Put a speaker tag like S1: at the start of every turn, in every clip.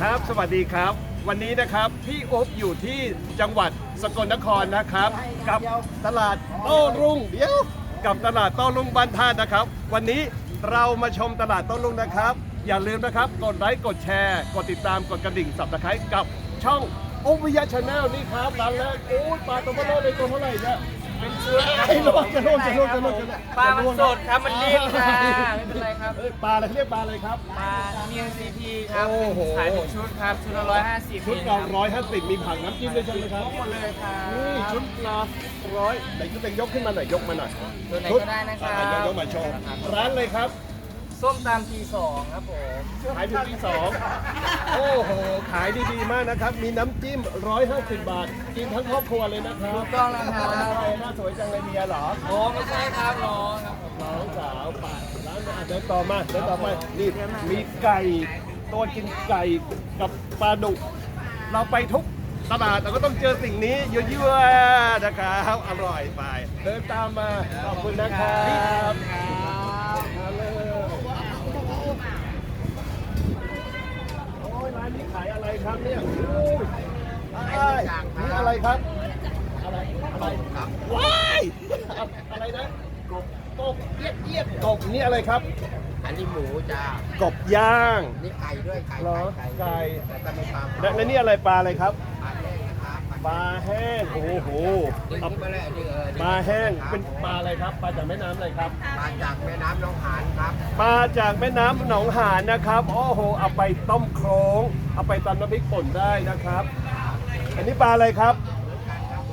S1: ครับ สวัสดีครับ วันนี้นะครับพี่อุ๊บอยู่ที่จังหวัดสกลนครนะครับ กับตลาดโต้รุ่งเดี๋ยว กับตลาดโต้รุ่งบ้านท่านะครับ วันนี้เรามาชมตลาดโต้รุ่งนะครับ อย่าลืมนะครับกดไลค์กดแชร์ กดติดตามกดกระดิ่งสับตะไคร้กับช่องอุบวิยะชาแนลนี่ครับร้านแรกโอ้ยปลาตัวเบลอเลยตัวเท่าไหร่เนี่ย เป็นเชื้อไอ้ลวกจะลวกจะลวกจะลวกจะลวก
S2: ปลามันสดครับมันนิ่มค่ะไม่เป็นไรครับ
S1: เอ้ยปลาอะไรเรียกปลาอะไรครับ
S2: ปลาเมียงซีพีครับ
S1: โอ้โห
S2: ขายเป็นชุดครับชุดละร้อยห้าสิบ
S1: ชุดละร้อยห้าสิบมีผักน้ำจิ้มด้วยใช่ไหมครับ
S2: หมดเลยครับ
S1: นี่ชุดละร้อยไหนชุดเป็นยกขึ้นมาหน่อยยกมาหน่อย
S2: ตัวไหนก็ได้นะครับ
S1: อ่ยกยกมาโชว์ร้านเลยครับ
S2: ส้มตำทีสองครับผม
S1: ขายถึงที่สองโอ้โห ขายดีๆมากนะครับ มีน้ำจิ้มร้อยห้าสิบบาท กินทั้งครอบครัวเลยนะครับ
S2: ถูกต้องแล้วครับ
S1: อะไรน่าสวยจังเลยเมียเหรอ
S2: โอ้ไม่ใช่ครับรอครับผม
S1: น้องสาวป่าร้านอาหารเดินต่อมาเดินต่อมานี่มีไก่ตัวกินไก่กับปลาดุกเราไปทุกตลาดเราก็ต้องเจอสิ่งนี้ยั่วๆนะครับอร่อยไป เดินตามมาขอบคุณนะครับมาเลยโอ้ยร้านนี้ขายอะไร ครับเนี่ยโอ้ยอะไรนี่อะไรครับ อะไรอะไรครับว้ายอะไรนะกบกบเยียดเยียดกบนี่อะไรครับ
S3: อันนี้หมูจ้าก
S1: บย่าง
S3: นี่ไก่ด้วยไก่
S1: เหรอไก่
S3: แล้วก็มีปลา
S1: และและนี่อะไรปลาอะไรครับ
S3: ปลาแห้ง
S1: โอ้โห
S3: นี่
S1: เอา
S3: มาเลยอันนี้เออ
S1: ปลาแห้งเป็นปลาอะไรครับปลาจากแม่น้ำอะไรครับ
S3: ปลาจากแม่น้ำหนองหานครับ
S1: ปลาจากแม่น้ำหนองหานนะครับโอ้โหเอาไปต้มโครงเอาไปตำน้ำพริกป่นได้นะครับ อันนี้ปลาอะไรครับ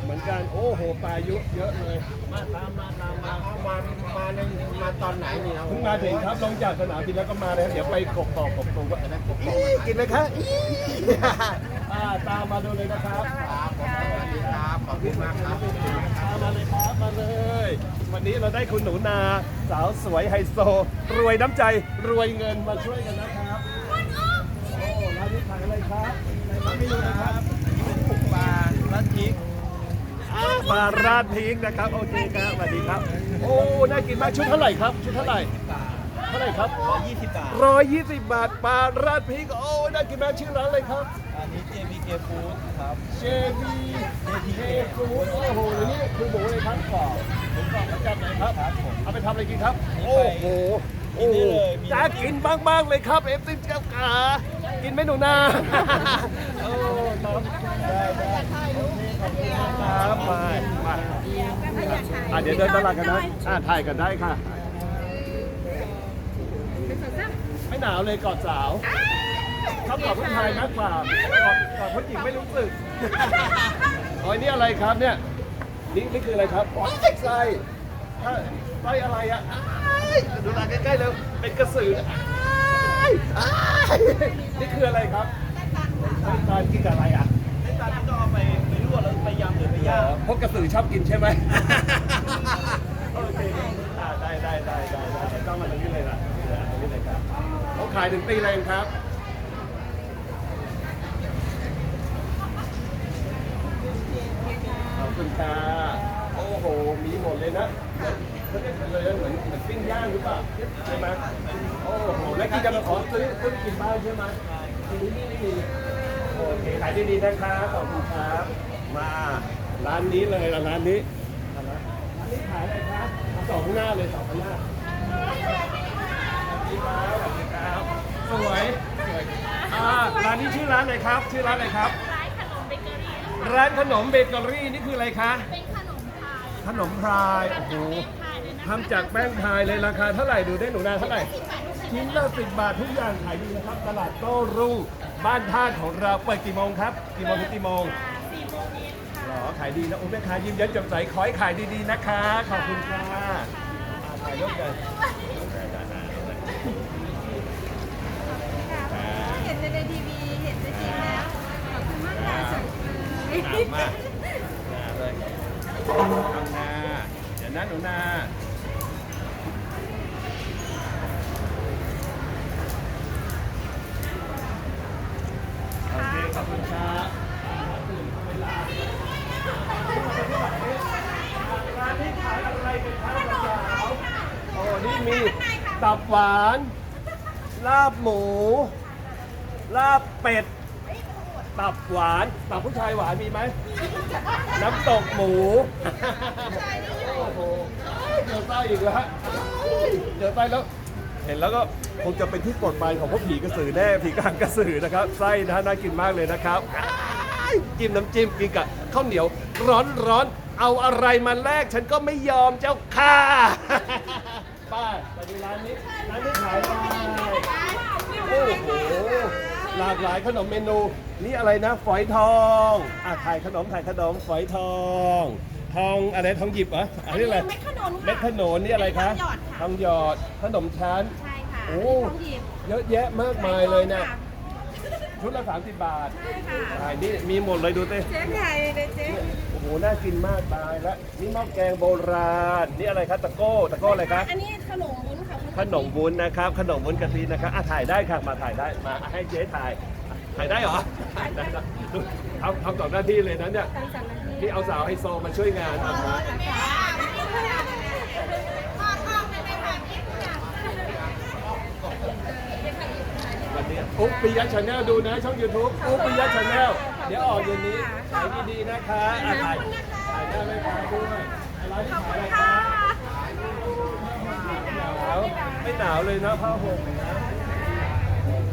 S1: เหมือนกันโอ้โหปลาเยอะเยอะเลย มาตามมาตามมา
S3: เอามามาในมาตอนไหนนี่เรา
S1: เพิ่งมาถึงครับลงจากสนามบินแล้วก็มาเลยครับเดี๋ยวไปกบต่อกบตรงก็อีกินเลยครับอีอ่าตามมาดูเลยนะครับ
S3: ครับผม สวัสดีครับ ขอบคุณมากครับ
S1: มาเลยครับมาเลย วันนี้เราได้คุณหนูนา สาวสวยไฮโซ รวยน้ำใจรวยเงินมาช่วยกันนะครับโอ้ร้านนี้ขายอะไรครับในร้านเมนูนะครับ
S2: ปลาลัดพริก
S1: ปลาราดพริกนะครับ โอเคครับสวัสดีครับ โอ้ น่ากินมากชุดเท่าไหร่ครับ ชุดเท่าไหร่เท่าไห ร่ครับ
S2: 20 บาท
S1: ร้อยยี่สิบบาทปลาราดพริกโอ้น่ากินมากชื่อร้านอะไรครับ
S2: อันนี้ JBK Food ครับ
S1: เจบีเจฟูดโอ้โหนี่คือหมูเลยครับกรอบหมูกรอบประจำไหนครับ เอาไปทำอะไรกินครับ โอ้โหโอ้โหจะกินบ้างๆเลยครับเอฟซีเจ้าขากินไหมหนูนาโอ้ครับได้ได้โอเคขอบคุณครับไปไปอะเดี๋ยวเดินตลาดกันนะอะถ่ายกันได้ค่ะ ไม่หนาวเลยกอดสาวชอบกอดผู้ชายมากกว่ากอดกอดผู้หญิงไม่รู้สึกโอ้ยนี่อะไรครับเนี่ยนี่นี่คืออะไรครับอ๋อไส้ถ้าไส้อะไรอะอ้ายดูตาใกล้ๆเลยเป็นกระสือนะอ้ายอ้ายนี่คืออะไรครับไส้ตาลกินกับอะไรอะ
S2: ไอ้ตาที่ก็เอาไปไปลวกแล้วไปยำหรือไปย่าง
S1: พวกกระสือชอบกินใช่ไหมโอเคอ่าได้ได้ได้ได้ได้ต้องมาตรงนี้เลยล่ะตรงนี้เลยครับเขายถึงตีแรงครับ ขอบคุณค่ะโอ้โห มีหมดเลยนะเขาเรียกอะไรนะเหมือนเหมือนปิ้งย่างหรือเปล่าใช่ไหมโอ้โห แล้วกินกันมาขอซื้อซื้อกินบ้านใช่ไหมทีนี้นี่ไม่มีโอเคขายดีนะคะขอบคุณครับ มาร้านนี้เลยร้านนี้ร้านนี้ขายอะไรครับสองข้างหน้าเลยสองข้างหน้า ครับสวัสดีครับสวยสวยอ่าร้านนี้ชื่อร้านอะไรครับ ชื่อร้านอะไรครับ
S4: ร้านขนมเบเกอรี่
S1: ร้านขนมเบเกอรี่นี่คืออะไรคะ
S4: เป็นขนมพาย
S1: ขนมพรายโอ้โห
S4: ทำจากแป้งพายเลยนะคะ
S1: ทำจากแป้งพายเลยราคาเท่าไหร่ดูได้หนูนาเท่าไหร่ชิ้นละสิบบาททุกอย่างขายดีนะครับ ตลาดโต้รุ่งบ้านท่าของเราเปิดกี่โมงครับ กี่โมงถึงกี่โมง
S4: สี่โมงเย็นค่ะ
S1: หรอขายดีนะโอ้แม่ค้ายิ้มแย้มแจ่มใสขอให้ขายดีๆนะคะ ขอบคุณค่ะอ่าถ่ายรูปกัน
S4: เห็นในทีวี เห็นในจริงแล้ว ขอบคุณมากค่ะส วยเลย
S1: มามาเลยทำนาเดี๋ยวนะหนูนาโอเคขอบคุณครับร้านนี้ขายอะไรกันาโอ้นี่มีตับหวาน ลาบหมู ลาบเป็ด ตับหวานตับผู้ชายหวานมีไหม น้ำตกหมูโอ้โหเจอไส้อีกแล้วฮะเจอไส้แล้ว เห็นแล้วก็คงจะเป็นที่โปรดปรานของพวกผีกระสือแน่ผีกลางกระสือนะครับไส้นะฮะน่ากินมากเลยนะครับอ้ายจิ้มน้ำจิ้มกินกับข้าวเหนียวร้อนร้อนๆเอาอะไรมาแลกฉันก็ไม่ยอมเจ้าค่ะ ป้าไปดูร้านนี้ร้านนี้ขายอะไรโอ้โหหลากหลายขนมเมนู นี่อะไรนะฝอยทองอะถ่ายขนมถ่ายขนมฝอยทอง ทองอะไรทองหยิบเหรออันนี้อะไร
S4: เม็ดขนุนค่ะ
S1: เม็ดขนุนนี่อะไรคะ
S4: เม็ดทองหยอดค่ะ
S1: ทองหยอดขนมชั้น
S4: ใช่ค่ะ
S1: โอ้
S4: ทองหยิบ
S1: เยอะแยะมากมายเลยนะชุดละ30บาท
S4: ใช่ค่ะ
S1: อ่านี่มีหมดเลยดูเต้
S4: เจ๊ไข่เลยเจ๊
S1: โอ้โหน่ากินมากตายแล้วนี่หม้อแกงโบราณนี่อะไรคะตะโก้ตะโก้อะไรคะ
S4: อันนี้ขนมวุ้นค่ะ
S1: ขนมวุ้นนะครับ ขนมวุ้นกะทินะครับอะถ่ายได้ค่ะมาถ่ายได้มาให้เจ๊ถ่าย ถ่ายได้เหรอถ่ายได้ครับดูทำทำสองหน้าที่เลยนะเนี่ย
S4: ตั้งสามนาที
S1: ที่เอาสาวไฮโซมาช่วยงานทำมาวันนี้อุ๊บปิยะชาแนลดูนะช่อง YouTube อุ๊บปิยะชาแนลเดี๋ยวออกเย็นนี้ขายดีๆนะคะอะถ่ายถ่ายได้ไหมคะด้วยอะไรที่ขายอะไรคะหนาวไม่หนาวเลยนะผ้าห่มนะ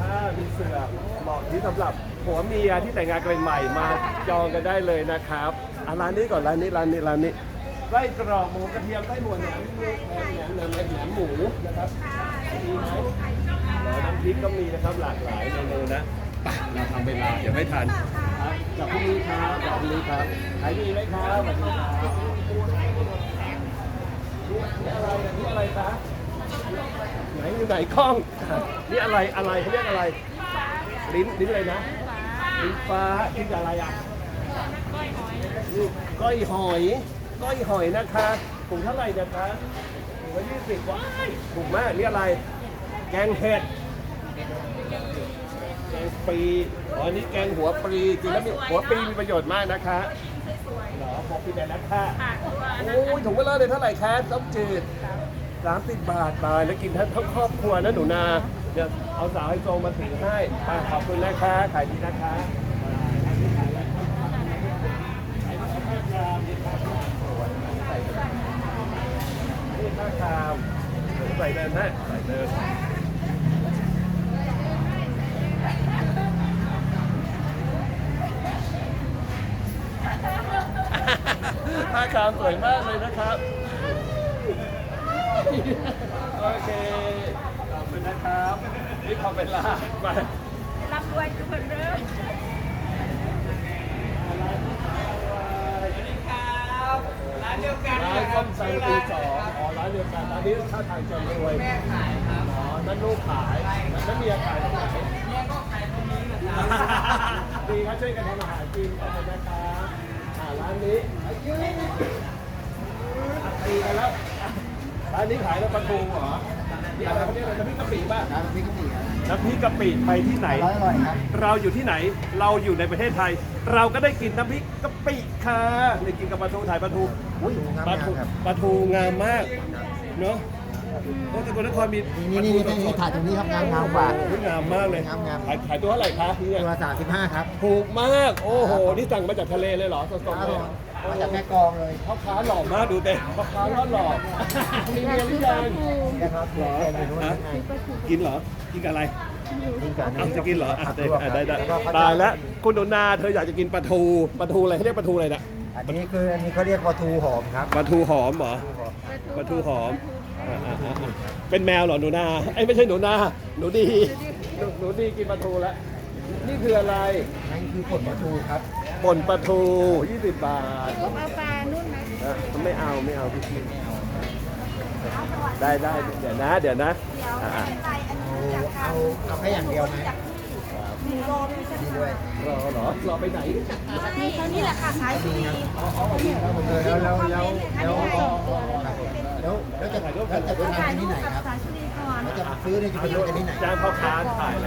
S1: ผ้ามีเสือ เหมาะที่สำหรับผัวเมียที่แต่งงานกันใหม่มาจองกันได้เลยนะครับอะร้านนี้ก่อนร้านนี้ร้านนี้ร้านนี้ไส้กรอกหมูกระเทียมไส้หมูแหนมแหนมแหนมแหนมแหนมหมูนะครับมีไหมน้ำพริกก็มีนะครับหลากหลายเมนูนะไปเราทำเวลาเดี๋ยวไม่ทันครับจากพรุ่งนี้ครับจากพรุ่งนี้ครับขายดีไหมครับสวัสดีครับนี่อะไรเนี่ยนี่อะไรคะไหนอยู่ไหนกล้องนี่อะไรอะไรเขาเรียกอะไร ลิ้นลิ้นอะไรนะลิ้นฟ้ากินกับอะไรอะนี่ก้อยหอยก้อยหอยนะคะถุงเท่าไหร่นะคะถุงละยี่สิบว้ายถูกมากนี่อะไร แกงเห็ดแกงปลีอ๋ออันนี้แกงหัวปลีจริงแล้วมีหัวปลีมีประโยชน์มากนะคะเหรอบอกพี่แดนแล้วค่ะโอ้ยถุงเวลาเลยเท่าไหร่คะต้มจืดสามสิบบาทตายแล้วกินทั้งทั้งครอบครัวนะหนูนา เดี๋ยวเอาสาวให้โซมาถึงให้อะขอบคุณนะคะขายดีนะคะนี่ข้าคามใส่เดินนะใส่เดินผ้าขาวสวยมากเลยนะครับ โอเค ขอบคุณนะครับ นี่ขอเวลาไป
S4: รับด้วยทุกคนเด้อ
S2: ร้านเดียวกัน
S1: ร้านส้มตำปีสองอ๋อร้านเดียวกันร้านนี้ท่าทางจะรวย
S2: แม่ขายครับ
S1: อ๋อนั่นลูกขายนั่นเมียขายตรงไหน
S2: แม่ก็ขายตรงนี้นะครับ
S1: ดีครับช่วยกันทำอาหารกินขอบคุณนะครับอ่าร้านนี้อะตีกันแล้วอะร้านนี้ขายแล้วปลาทูเหรอนี่อะไรเขาเรียกอะไรน้ำพริกกะปิป่ะ
S3: ครับพี่กติครับ
S1: น้ำพริกกะปิไปที่ไหน
S3: อร่อยครับ
S1: เราอยู่ที่ไหน เราอยู่ในประเทศไทย เราก็ได้กินน้ำพริกกะปิค่ะได้กินกับปลาทูถ่ายปลาทูอุ้ยปลาทูปลาทูงามมากเนอะ โอ้ตะกนนครมี
S3: นี่นี่นี่นี่ถ่ายตรงนี้ครับงามงามกว่า
S1: โอ้ยงามมากเลย
S3: งามงาม
S1: ขายขายตัวเท่าไหร่คะเนี่ย
S3: ตัวสามสิบห้าครับ
S1: ถูกมาก โอ้โห นี่สั่งมาจากทะเลเลยเหรอ สดๆเลย
S3: มาจากแม่กลองเลย
S1: พ่อค้าหล่อมากดูเด็พ่อค้าหล่อหล่อมีเมียหรือยัง
S3: นะครับเหรออยู่นู้น
S1: ฮะ
S3: ไง
S1: กินเหรอ กินกับอะไร
S3: กินกัน
S1: เอาจะกินเหรออะได้
S3: ลวก
S1: อะได้ได้
S3: แล้วก็ข้
S1: ตายแล้ว
S3: จี่
S1: คุณหนูนาเธออยากจะกินปลาทูปลาทูอะไรเขาเรียกปลาทูอะไรนะ
S3: อันนี้คืออันนี้เขาเรียกปลาทูหอมครับ
S1: ปลาทูหอมเหรอ
S3: ปลาทูหอม
S1: ปลาทูหอมอะอะอะอะเป็นแมวเหรอหนูนาไอ้ยไม่ใช่หนูนาหนูดีหนูหนูดีกินปลาทูแล้วนี่คืออะไร
S3: นั่นคือผลปลาทูครับ
S1: ป่นปลาทู 20 บาท
S4: ลูกเอาปลานุ่นไหม
S1: อะไม่เอาไม่เอาพี่คิดได้ได้เดี๋ยวนะ เดี๋ยวนะอะอะ
S3: เอาเอาเอาแค่อย่างเดียวไหม
S4: หมูโรมีสัก
S3: ดีด้วย
S1: รอเหรอรอไปไหน
S4: มีเท่านี้แหละค่ะขายดี
S3: เออแล้วแล้วแล้วแล้วครับแล้วแล้วจะแล้วจะไปทานที่ไหนครับ
S4: สายชุลีก่อน
S3: แล้วจะซื้อเนี่ยจะไปซื้อกันที่ไหน
S1: จ้างพ่อค้าถ่ายอะไร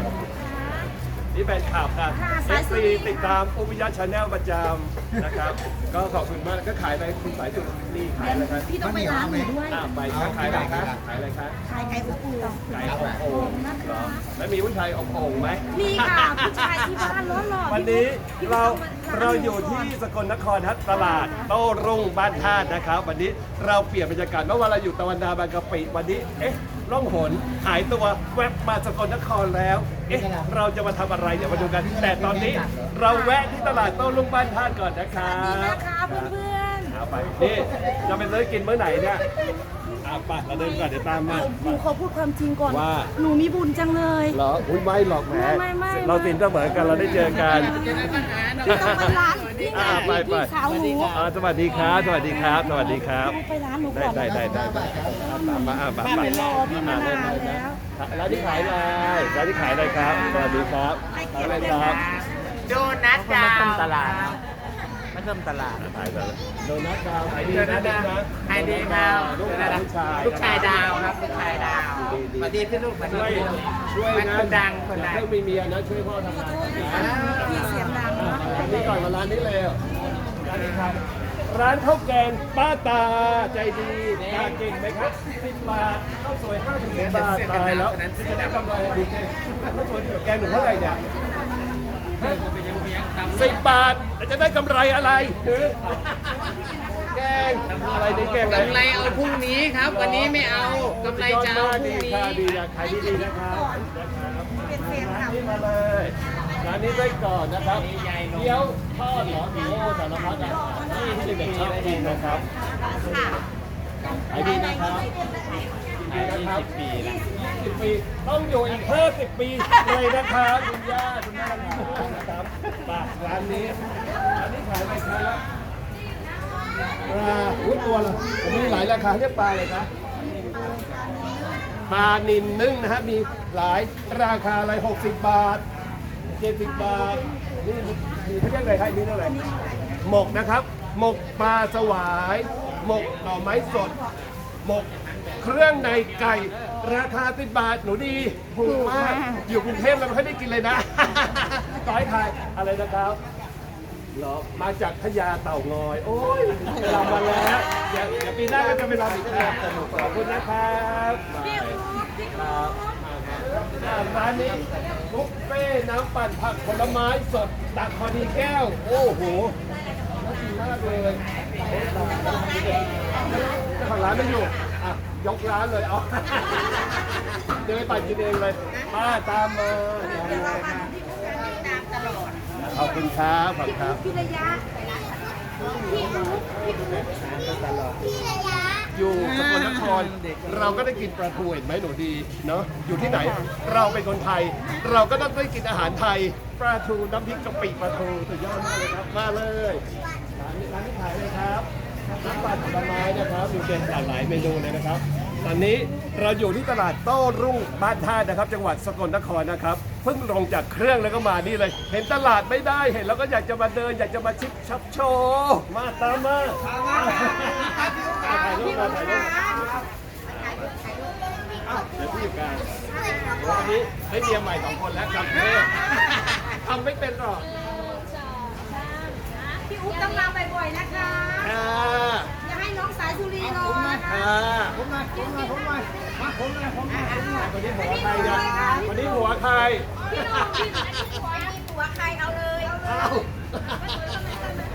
S1: นี่แฟนคลับค่ะ
S4: ค่ะ
S1: เอ
S4: สาย
S1: ฟ
S4: สุ
S1: ซี
S4: รี
S1: ติดตามอุปยะชาแนลประจำนะครับ ก็ขอบคุณมากก็ขายไปคุณสายสุรีขายอะไรครับ
S4: พี่ต้องไปร้านหนูด้วย
S1: อ่าไปครับขายอะไรครับขายอะไรครับ
S4: ขายไก่อบอุ่น
S1: ไก่อบโอ่งเหรอแล้วมีผู้ชายอบโอ่งไหม
S4: มีค่ะผู้ชายที่บ้านร้อนหล่อ
S1: วันนี้
S4: พี่
S1: เรา
S4: ต้องม
S1: เราอยู่ที่สกลนครฮัทตลาดโต้รุ่งบ้านท่าตุนะครับ วันนี้เราเปลี่ยนบรรยากาศเมื่อวานเราอยู่ตะวันดาบางกะปิวันนี้เอ๊ะล่องหนหายตัวแวบมาสกลนครแล้วเอ๊ะเราจะมาทำอะไรเดี๋ยวมาดูกัน แต่ตอนนี้เราแวะที่ตลาดโต้รุ่งบ้านท่าตุก่อนนะครั
S4: ดี
S1: บ
S4: นะคะเพื่อน
S1: เอาไปนี่จะไปซื้อกินเมื่อไหร่เนี่ย เอาไปเราเดินก่อนเดี๋ยวตามมา
S4: ๆหนูขอพูดความจริงก่อน
S1: ว่า
S4: หนูมีบุญจังเลย
S1: เหรออุ้ยไม่หรอกแหม
S4: ไม่ไม่ไม่
S1: เราสินเสมอกันเราได้เจอกัน
S4: พี่ต้องไปร้านพี่ไง
S1: อ่าไปไป
S4: พี่สาวหนู
S1: อ่าสวัสดีครับ สวัสดีครับ สวัสดีครับ
S4: ไปร้านหนู
S1: ได้
S4: ก่อน
S1: ได้ได้ได้ได้ตามมาอ่ามา
S4: ป้าไปรอพี่มานาน
S1: ได้ได้
S4: แล้ว
S1: ร้านที่ขายอะไรร้านที่ขายอะไรครับ สวัสดีครับขายอะไรครับ
S2: โดนัทดาว
S3: ตลาดไม่เพิ่มตลาด
S1: ขายอะไรโดนัทดาวขายดีนะ
S2: ไอดีครับ
S1: ลูกชายลูกชาย
S2: ลูกชายดาวครับลูกชายดาวสวัสดีพี่ลูกสวัสดี
S1: ช่วย
S2: พี่ลูก
S1: ช่วย
S2: มัน
S1: นะ
S2: คนดังคนดัง
S1: เพิ่งมีเมียนะช่วยพ่อทำงาน
S4: พี่เสียงดัง
S1: อะร้านนี้ก่อนมาร้านนี้เลยร้านนี้ครับร้านข้าวแกงป้าตาใจดีตาเก่งไหมครับสิบบาทข้าวสวยห้าสิบบาทตายแล้วจะได้กำไรดีเจข้าวสวยกับแกงหนูเท่าไหร่เนี่ย สิบบาทแล้วจะได้กำไรอะไรคือแกงอะไรนี่แกงอะไร
S2: กำไรเอาพรุ่งนี้ครับ วันนี้ไม่เอากำไรจะเอาพรุ่ง
S1: ดี
S2: นี้
S1: ค่ะดีนะขายดีๆนะครับนะครับ
S4: เป็นแฟนคลับ
S1: นี่มาเลยร้านนี้ได้ก่อนนะครับเกี๊ยวทอดเหรอโอ้สารพัดอะนี่ที่เด็กๆชอบกินนะครับ
S4: ค่ะ
S1: ขายดีนะครับ ดีนะครับ20 ปี ต้องอยู่อีก 50 ปีเลยนะครับคุณย่าคุณแม่นะครับฝากร้านนี้ร้านนี้ขายอะไรครับปลาอุ้ยตัวละผมมีหลายราคาเรียกปลาเลยครับปลานินนึ่งนะฮะมีหลายราคาอะไร 60 บาท 70 บาท นี่มีเขาเรียกอะไรให้นี่เท่าไหร่หมกนะครับ หมกปลาสวาย หมกหน่อไม้สด หมก เครื่องในไก่ราคาสิบบาทหนูดีถูกมากอยู่กรุงเทพเราไม่ค่อยได้กินเลยนะ ต่อยไทยอะไรนะครับเหรอมาจากพญาเต่างอย โอ้ยไปรำมาแล้วเดี๋ยวเดี๋ยวปีหน้าก็จะไปรำอีกครับขอบคุณนะครับครับอ่าร้านนี้บุฟเฟ่น้ำปั่นผักผลไม้สดตักพอดีแก้ว โอ้โหน่ากินมากเลยโอ้ยตายเจ้าของร้านไม่อยู่อะ ยกร้านเลยเอาเดินไปปั่นกินเองเลยป้าตามมาขอบคุณครับขอบคุณครับ
S4: พี่ระยะ
S1: อยู่สกลนครเราก็ได้กินปลาทูเห็นไหมหนูดีเนาะอยู่ที่ไหน เราเป็นคนไทย เราก็ต้องได้กินอาหารไทยปลาทูน้ำพริกกะปิปลาทูสุดยอดมากเลยครับมาเลยร้านนี้ร้านที่ขายเลยครับ น้ำปั่นผลไม้นะครับมีเป็นหลากหลายเมนูเลยนะครับ ตอนนี้เราอยู่ที่ตลาดโต้รุ่งบ้านท่านะครับ จังหวัดสกลนครนะครับเพิ่งลงจากเครื่องแล้วก็มานี่เลย เห็นตลาดไม่ได้เห็นแล้วก็อยากจะมาเดิน อยากจะมาชิปช็อปโชว์มาตามมาถ่ายรูปมาถ่ายรูปเดี๋ยวผู้จัดการวันนี้ได้เมียใหม่สองคนแล้วกลับกรุงเทพทำไม่เป็นหรอก
S4: ต้องมาบ่อยๆนะคะ
S1: อ่า
S4: อย่าให้น้องสายสุรีรอนะคะ
S1: อ่า
S3: ผมมาผมมาผมมามาผมมาผมมา
S1: วันนี้หัวใครเนี่ยวันนี้หัวใคร
S4: พี่น้องพี่อันนี้หัวมีหัวใครเอาเลยเอาเลย
S1: อ้าว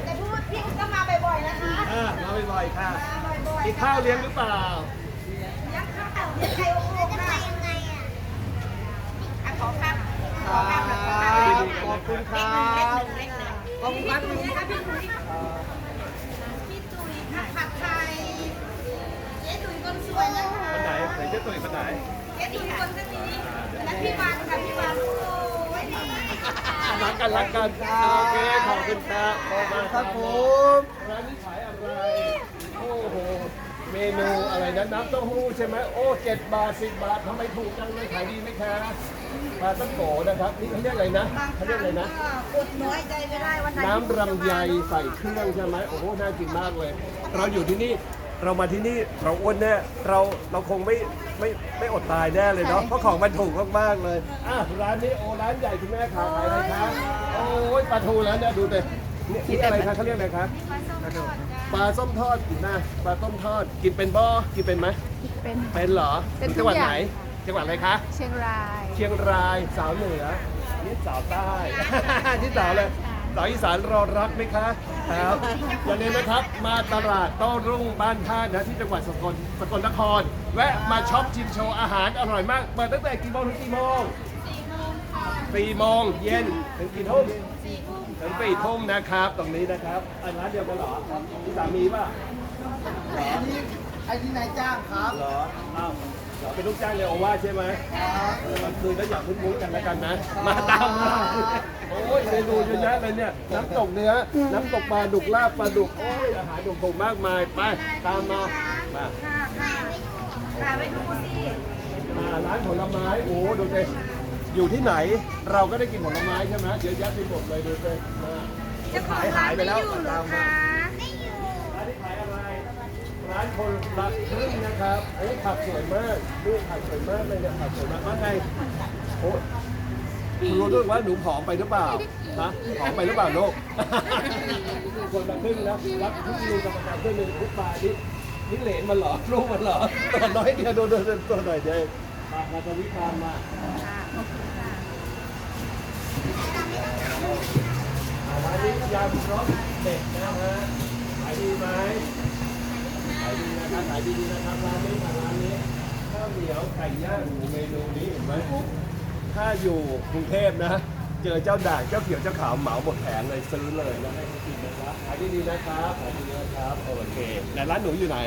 S4: แต่พูดพี่อุ๊บต้องมาบ่อยๆนะคะ
S1: อ่ามาบ่อยๆค่ะ
S4: มาบ่อยๆ
S1: มีข้าวเลี้ยงหรือเปล่า
S4: ยังข้าวเลี้ยงไก่อบโอ่งค่ะอะขอครับขอครับขอครับ
S3: ขอบคุณครับ
S4: เล็กหนึ่งขอบคุณครับพี่ตุ๋ยนะคะพี่ตุ๋ยพี่ตุ๋ยผัดผัดไทยเจ๊ตุ๋ยคนสวยนะคะ
S1: คนไหนไหนเจ๊ตุ๋ยคนไหน
S4: เจ๊ตุ๋ยคนสักทีและพี่วันค่ะพี่วันโอ้ย
S1: รั กกันรักกันโอเคขอบคุณครับขอบคุณครับผมร้านนี้ขายอะไรโอ้โหเมนูอะไรนะน้ำเต้าหู้ใช่ไหมโอ้เจ็ดบาทสิบบาททำไมถูกจังเลยขายดีไหมคะปลาตั้งโกนะครับนี่เขาเรียกอะไรนะ
S4: บางค
S1: เขาเรีย
S4: รั้
S1: ก
S4: ง
S1: อะไรนะ
S4: ก็อดน้อยใจไม่ได้วันไหน
S1: น้ำรำไยใส่เครื่องใช่ไหมโอ้โห น่ากินมากเลย เราอยู่ที่นี่ เรามาที่นี่เราอ้วนแน่เราเราคงไม่ไม่ไม่อดตายแน่เลยเนาะเพราะของมันถูกมากๆเลยอะร้านนี้โอ้ร้านใหญ่คุณแม่ขายอะไรคะโอ้ยปลาทูแล้วเนี่ยดูเลยนี่นี่อะไรคะเขาเรียกอะไรคะปลาส้มทอดกินนะปลาต้มทอดกินเป็นบ่กินเป็นไหม
S5: เป็น
S1: เป็นเหรอ
S5: เป็นทุก
S1: จังหวัด
S5: อย่าง
S1: ไหนจังหวัดอะไรคะ
S5: เชียงราย
S1: เชียงรายสาวเหนือนี่สาวใต้ที่สาวเลย สาวอีสานรอรักไหมคะครับอย่าลืมนะครับ มาตลาดโต้รุ่งบ้านท่านะที่จังหวัดสกลสกลนคร แวะมาช็อปชิมโชว์อาหารอร่อยมากเปิดตั้งแต่กี่โมงถึงกี่โมงสี่โมงเย็นถึงกี่ทุ่มถึงสี่ทุ่มนะครับ ตรงนี้นะครับอันร้านเดียวกันเหรอมีสามีป่ะ
S3: ไอ้ที่นายจ้างครับ
S1: เหรออ้าวเหรอเป็นลูกจ้างเลยโอว่าใช่ไหมเออมันคืนแล้วอย่าพึ่งมุ้งกันแล้วกันนะ มาตามมา โอ้ยเมนูเยอะแยะเลยเนี่ย น้ำตกเนื้อ น้ำตกปลาดุกลาบปลาดุก โอ้ยอาหารดุกถูกมากมาย ไป ตามมามา
S4: ค่ะค่ะค่ะไปดูสิ
S1: มาร้านผลไม้ โอ้ดูสิอยู่ที่ไหน เราก็ได้กินผลไม้ใช่ไหมเยอะแยะไปหมดเลยดูสิมา
S4: จ้าของ
S1: ขายหายไปแล้ว
S4: หรอ
S1: ตามมา
S4: คะไม่อยู่
S1: ร้านที่ขายอะไร ร้านคนละครึ่งนะครับ โอ้ผักสวยมากดูผักสวยมากเลยเนี่ยผักสวยมากว่าไงโอ้ คุณรู้ด้วยว่าหนูผอมไปหรือเปล่าฮะผอมไปหรือเปล่าลูกคนละครึ่งนะรับทุกลูกกับประกันครึ่งหนึงทุกปลานี่นี่เหลนมันเหรอลูกมันเหรอตัวน้อยเดียวดูดูดูตัวหน่อยเดียวมามาตะวิพามมาอ่าร้านนี้ยำรสเด็ดนะฮะขายดีไหมขายดีนะครับขายดีๆนะครับร้านนี้ค่ะร้านนี้ข้าวเหนียวไก่ย่างเมนูนี้เห็นไหม ถ้าอยู่กรุงเทพนะ เจอเจ้าด่างเจ้าเขียวเจ้าขาวเหมาหมดแผงเลยซื้อเลยนะให้เขากินนะครับขายดีๆนะครับขายดีๆนะครับโอเคแต่ร้านหนูอยู่ไหน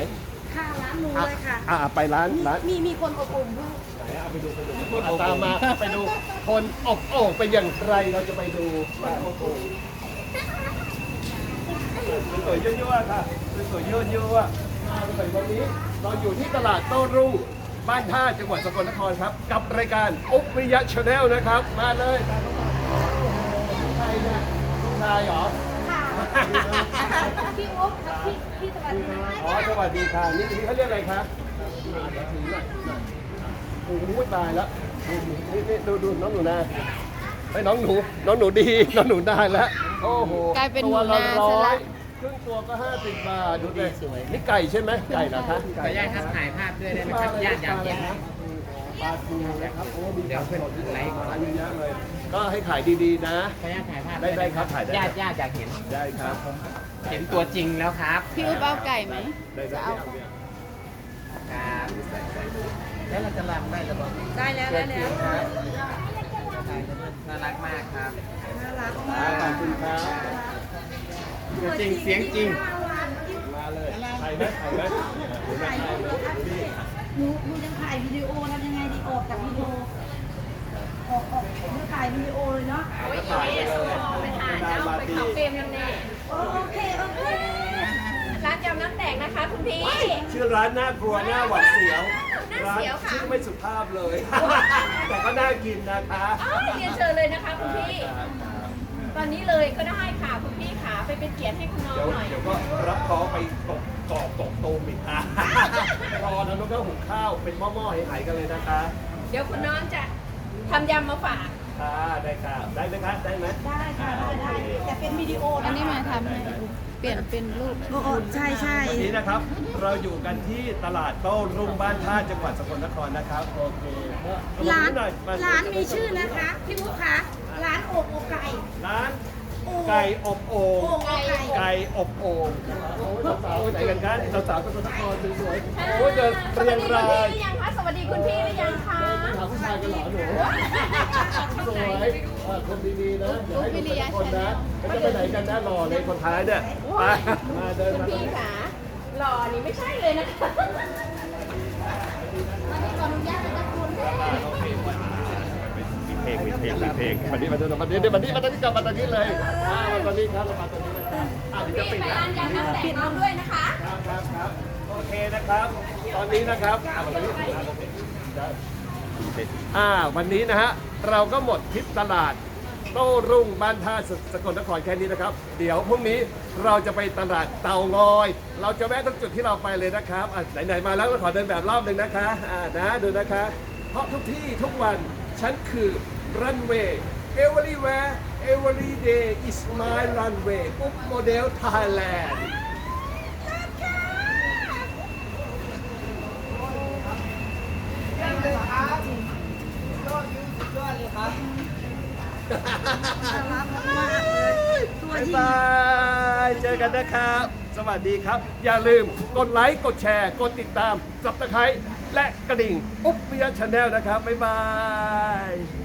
S4: ค่ะ ร้านหนู
S1: อะ
S4: เลยค่ะ
S1: อะไปร้านร้าน
S4: มีมีคนอบอุ่นด้วย
S1: ไหนเอาไปดูไปดูอะตามมาไปดูคนอบโอ่งเป็นอย่างไรเราจะไปดูบ้านอบโอ่งสวยๆยั่วๆค่ะสวยๆยั่วๆมาสวยวันนี้เราอยู่ที่ตลาดโต้รุ่ง บ้านท่าจังหวัดสกลนครครับ กับรายการอุปริยะชาแนลนะครับ มาเลยตามเข้ามาโอ้โหใครเนี่ยลูกชายเหรอ
S4: ค่ะพี่อุ๊บกับพี่พี่สวัสดีค่ะ
S1: อ๋อสวัสดีค่ะนี่นี่เขาเรียกอะไรครับอ่าเดี๋ยวถือหน่อยโอ้โหตายแล้วนี่นี่นี่ดูดูน้องหนูนาไอ้ยน้องหนู น้องหนูดี น้องหนูได้แล้ว โอ้โห
S5: กลายเป็น
S1: ตัวละ
S5: หนูนา
S1: ร้
S5: ซะ
S1: อ
S5: ละ
S1: ยค รึ่งตัวก็ห้าสิบบาท ดูเลยนี่ไก่ใช่ไหมไก่เหรอคะ
S2: ขออนุญาตครับถ่ายภาพด้วยได้ไหมครับญาติอยากเห็น
S1: ปลาทูนะครับโอ้มี
S2: เดี๋ยวเพื่อนไลฟ์ก่อน
S1: ปลาเยอะแยะเลย ก็ให้ขายดีๆนะ
S2: ขออนุญาตถ่ายภาพ
S1: ได้ได้ครับถ่ายได้
S2: ญาติญาติอยากเห็น
S1: ได้ครับ
S2: เห็นตัวจริงแล้วครับ
S5: พี่อุ๊บเอาไก่ไหม
S1: ได้ได้เอาเนี่ย
S2: ครับแล้วเราจะรำได้หรือเปล่า
S4: ได้แล้วได้แล้ว
S2: น่ารักมากครับ
S4: น่ารัก
S1: อ่ามา
S4: ก
S1: ขอบคุณครับ
S2: ตัวจ ริงเสียงจริง
S1: มาเลยถ่ายไหมถ่ายไหมเดี๋ยวมาถ่ายเลยนี่
S4: หนูหนูยังถ่ายวิดีโอทำยังไงดีออกจากวิดีโอออกออกหนูถ่ายวิดีโอเลยเนาะ
S1: ก็ถ่ายไปเลยไปถ่ายแล้วไปขับเฟรม
S4: โอเคโอเค
S6: ร้านยำน้ำแตกนะคะคุณพี่
S1: ชื่อร้านน่ากลัวหน้าหวัดเสียว
S6: น่า
S1: ร้าน
S6: เสียวค่ะ
S1: ชื่อไม่สุภาพเลย แต่ก็น่ากินนะคะ
S6: อ้าวเรียนเชิญเลยนะคะคุณพี่
S1: ครับ
S6: ตอนนี้เลยก็ได้ค่ะคุณพี่ขา ไปเป็นเกียรติให้คุณน้อง
S1: เดี๋ยว
S6: หน่อย
S1: เดี๋ยวก็รับท้องไปตกกรอบตกตูมอีกอะรอนะน้องก็หุงข้าวเป็นหม้อๆหายๆกันเลยนะคะ
S6: เดี๋ยวคุณน้องจะทำยำมาฝาก
S1: ค่ะได้ค่ะได้ไหมคะได้ไหม
S4: ได้ค่ะได้ได้แต่เป็นวิดีโอ
S5: อัน
S4: นะ
S5: นี้มาทำให้เปลี่ยนเป็นรูป
S4: โอ้โหใช่ใช่
S1: วันนี้นะครับ เราอยู่กันที่ตลาดโต้รุ่งบ้านท่าจังหวัดสกลนครนะครับโอเคก็
S4: ร้าน
S1: หน่อยม
S4: ร้านมีชื่อนะคะ พี่มุกคะร้านโอกโอไก่
S1: ร้าน ไก่อบโอ่ง
S4: โอกโอไก่
S1: ไก่อบโอ่งโอ้ยสาวๆไหนกันกันสาวๆสกลนครสวยๆโอ้ยเดิน
S6: สวัส
S1: เรียง
S6: ดีคุณ
S1: รา
S6: พี่
S1: ย
S6: หรือยังคะสวัสดีคุณพี่หรือยังคะ
S1: ถามผู้ชายกันเหรอหนูสวยเออคนดีๆนะอย่าให้ดูเป็นคนนะไม่จะไปไหนกันนะรอเลยคนท้ายเนี่ยไปมาเดิน
S6: คุณ
S1: มา
S6: พี่ขาหล่อนี่ไม่ใช่เลยนะคะ
S4: ตอนนี้ขออนุญาตนะคะคุณ
S1: เพลงมีเพลงมีเพลงวันนี้มาเดินวันนี้เดี๋ยววันนี้มาตอนนี้กลับมาตอนนี้เลยอ่ามาตอนนี้ครับเรามาตอนนี้เลยอ่าเดี๋ยวจะ
S6: พี่
S1: ปิด
S6: ไป
S1: แล้ว
S6: ร้านยำน้ำแตกน้องด้วยนะคะ
S1: ครับครับครับโอเคนะครับ ตอนนี้นะครับอ่าวันนี้อ่าวันนี้นะฮะเราก็หมดทริปตลาดโต้รุ่งบ้านท่าสสกลนครแค่นี้นะครับ เดี๋ยวพรุ่งนี้เราจะไปตลาดเตางอย เราจะแวะทุกจุดที่เราไปเลยนะครับอะไหนๆมาแล้วก็ขอเดินแบบรอบหนึ่งนะคะอ่านะดูนะคะ เพราะทุกที่ทุกวันฉันคือ รันเวย์ everywhere every day is my runway ปุ๊บโมเดล Thailand บ๊ายบาย เจอกันนะครับ สวัสดีครับ อย่าลืมกดไลค์ กดแชร์ กดติดตาม สับตะไคร้และกระดิ่ง อุ๊บเบียชาแนลนะครับ บ๊ายบาย